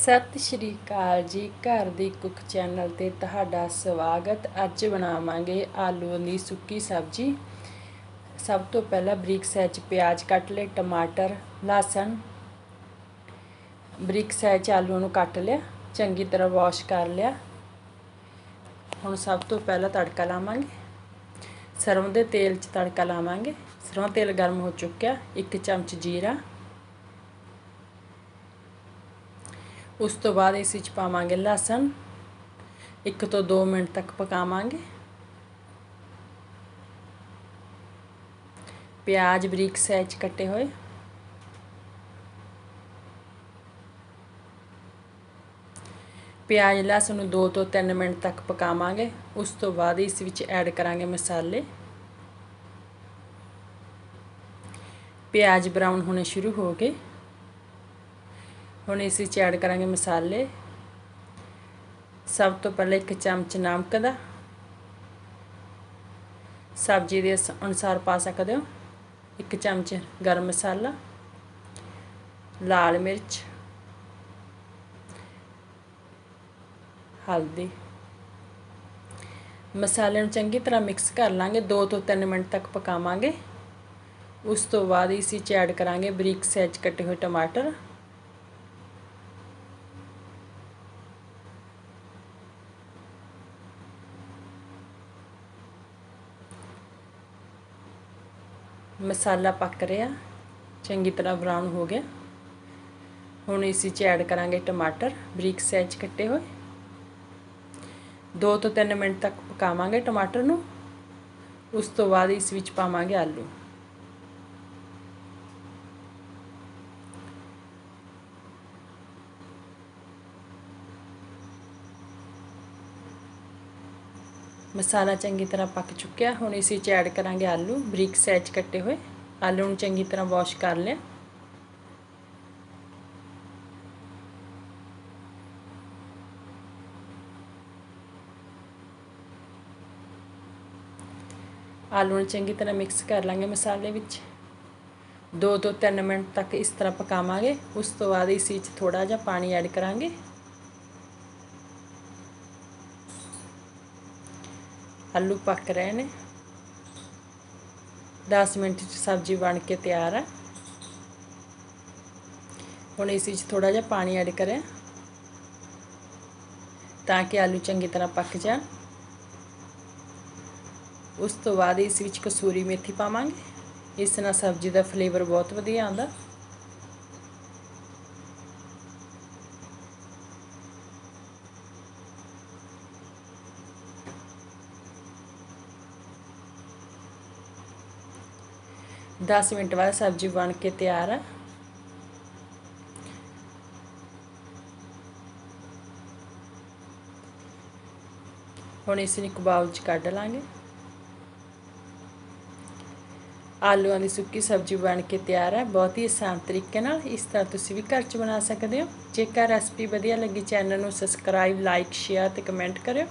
ਸਤਿ ਸ਼੍ਰੀ ਅਕਾਲ ਜੀ, ਘਰ ਦੀ ਕੁੱਕ ਚੈਨਲ ਤੇ ਤੁਹਾਡਾ ਸਵਾਗਤ। ਅੱਜ ਬਣਾਵਾਂਗੇ ਆਲੂ ਦੀ ਸੁੱਕੀ ਸਬਜ਼ੀ। ਸਭ ਤੋਂ ਪਹਿਲਾਂ ਬਰੀਕ ਸਾਈਜ਼ ਪਿਆਜ਼ ਕੱਟ ਲਏ, ਟਮਾਟਰ, ਲਸਣ। ਬਰੀਕ ਸਾਈਜ਼ ਆਲੂ ਨੂੰ ਕੱਟ ਲਿਆ, ਚੰਗੀ ਤਰ੍ਹਾਂ ਵਾਸ਼ ਕਰ ਲਿਆ। ਹੁਣ ਸਭ ਤੋਂ ਪਹਿਲਾਂ ਤੜਕਾ ਲਾਵਾਂਗੇ। ਸਰੋਂ ਦੇ ਤੇਲ 'ਚ ਤੜਕਾ ਲਾਵਾਂਗੇ। ਸਰੋਂ ਤੇਲ ਗਰਮ ਹੋ ਚੁੱਕਿਆ, ਇੱਕ ਚਮਚ ਜੀਰਾ। ਉਸ ਤੋਂ ਬਾਅਦ ਇਸ ਵਿੱਚ ਪਾਵਾਂਗੇ ਲਸਣ। 1 ਤੋਂ 2 ਮਿੰਟ ਤੱਕ ਪਕਾਵਾਂਗੇ। ਪਿਆਜ਼ ਬਰੀਕ ਸਾਈਜ਼ ਕੱਟੇ ਹੋਏ। ਪਿਆਜ਼, ਲਸਣ ਨੂੰ 2 ਤੋਂ 3 ਮਿੰਟ ਤੱਕ ਪਕਾਵਾਂਗੇ। ਉਸ ਤੋਂ ਬਾਅਦ ਇਸ ਵਿੱਚ ਐਡ ਕਰਾਂਗੇ ਮਸਾਲੇ। ਪਿਆਜ਼ ਬਰਾਊਨ ਹੋਣੇ ਸ਼ੁਰੂ ਹੋ ਗਏ। ਹੁਣ ਇਸ ਵਿੱਚ ਐਡ ਕਰਾਂਗੇ ਮਸਾਲੇ। ਸਭ ਤੋਂ ਪਹਿਲਾਂ ਇੱਕ ਚਮਚ ਨਮਕ ਦਾ। ਸਬਜ਼ੀ ਦੇ ਅਨੁਸਾਰ ਪਾ ਸਕਦੇ ਹੋ। ਇੱਕ ਚਮਚ ਗਰਮ ਮਸਾਲਾ। ਲਾਲ ਮਿਰਚ। ਹਲਦੀ। ਮਸਾਲੇ ਨੂੰ ਚੰਗੀ ਤਰ੍ਹਾਂ ਮਿਕਸ ਕਰ ਲਾਂਗੇ। 2 ਤੋਂ 3 ਮਿੰਟ ਤੱਕ ਪਕਾਵਾਂਗੇ। ਉਸ ਤੋਂ ਬਾਅਦ ਇਸ ਵਿੱਚ ਐਡ ਕਰਾਂਗੇ ਬਰੀਕ ਸਾਈਜ਼ ਕੱਟੇ ਹੋਏ ਟਮਾਟਰ। ਮਸਾਲਾ ਪੱਕ ਰਿਹਾ। ਚੰਗੀ ਤਰ੍ਹਾਂ ਬਰਾਊਨ ਹੋ ਗਿਆ। ਹੁਣ ਇਸ ਵਿੱਚ ਐਡ ਕਰਾਂਗੇ ਟਮਾਟਰ, ਬਰੀਕ ਸਾਈਜ਼ ਕੱਟੇ ਹੋਏ। 2 ਤੋਂ 3 ਮਿੰਟ ਤੱਕ ਪਕਾਵਾਂਗੇ ਟਮਾਟਰ ਨੂੰ। ਉਸ ਤੋਂ ਬਾਅਦ ਇਸ ਵਿੱਚ ਪਾਵਾਂਗੇ ਆਲੂ। ਮਸਾਲਾ ਚੰਗੀ ਤਰ੍ਹਾਂ ਪੱਕ ਚੁੱਕਿਆ। ਹੁਣ ਇਸ ਵਿੱਚ ਐਡ ਕਰਾਂਗੇ ਆਲੂ। ਬਰੀਕ ਸਾਈਜ਼ ਕੱਟੇ ਹੋਏ। ਆਲੂ ਨੂੰ ਚੰਗੀ ਤਰ੍ਹਾਂ ਵਾਸ਼ ਕਰ ਲਿਆ। ਆਲੂ ਨੂੰ ਚੰਗੀ ਤਰ੍ਹਾਂ ਮਿਕਸ ਕਰ ਲਾਂਗੇ ਮਸਾਲੇ ਵਿੱਚ। 2 ਤੋਂ 3 ਮਿੰਟ ਤੱਕ ਇਸ ਤਰ੍ਹਾਂ ਪਕਾਵਾਂਗੇ। ਉਸ ਤੋਂ ਬਾਅਦ ਇਸ ਵਿੱਚ ਥੋੜਾ ਜਿਹਾ ਪਾਣੀ ਐਡ ਕਰਾਂਗੇ। ਆਲੂ ਪੱਕ ਰਹੇ ਨੇ। 10 ਮਿੰਟ ਚ ਸਬਜ਼ੀ ਬਣ ਕੇ ਤਿਆਰ ਹੈ ਹੁਣ ਇਸ ਵਿੱਚ ਥੋੜਾ ਜਿਹਾ ਪਾਣੀ ਐਡ ਕਰਿਆ। ਤਾਂ ਕਿ ਆਲੂ ਚੰਗੀ ਤਰ੍ਹਾਂ ਪੱਕ ਜਾਣ। ਉਸ ਤੋਂ ਬਾਅਦ ਇਸ ਵਿੱਚ ਕਸੂਰੀ ਮੇਥੀ ਪਾਵਾਂਗੇ। ਇਸ ਨਾਲ ਸਬਜ਼ੀ ਦਾ ਫਲੇਵਰ ਬਹੁਤ ਵਧੀਆ ਆਉਂਦਾ। ਦਸ ਮਿੰਟ ਬਾਅਦ ਸਬਜ਼ੀ ਬਣ ਕੇ ਤਿਆਰ ਆ। ਹੁਣ ਇਸ ਨੂੰ ਇੱਕ ਬਾਉਲ 'ਚ ਕੱਢ ਲਾਂਗੇ। ਆਲੂਆਂ ਦੀ ਸੁੱਕੀ ਸਬਜ਼ੀ ਬਣ ਕੇ ਤਿਆਰ ਹੈ ਬਹੁਤ ਹੀ ਆਸਾਨ ਤਰੀਕੇ ਨਾਲ ਇਸ ਤਰ੍ਹਾਂ ਤੁਸੀਂ ਵੀ ਘਰ 'ਚ ਬਣਾ ਸਕਦੇ ਹੋ। ਜੇਕਰ ਰੈਸਪੀ ਵਧੀਆ ਲੱਗੀ, ਚੈਨਲ ਨੂੰ ਸਬਸਕ੍ਰਾਈਬ, ਲਾਈਕ, ਸ਼ੇਅਰ ਤੇ ਕਮੈਂਟ ਕਰਿਓ।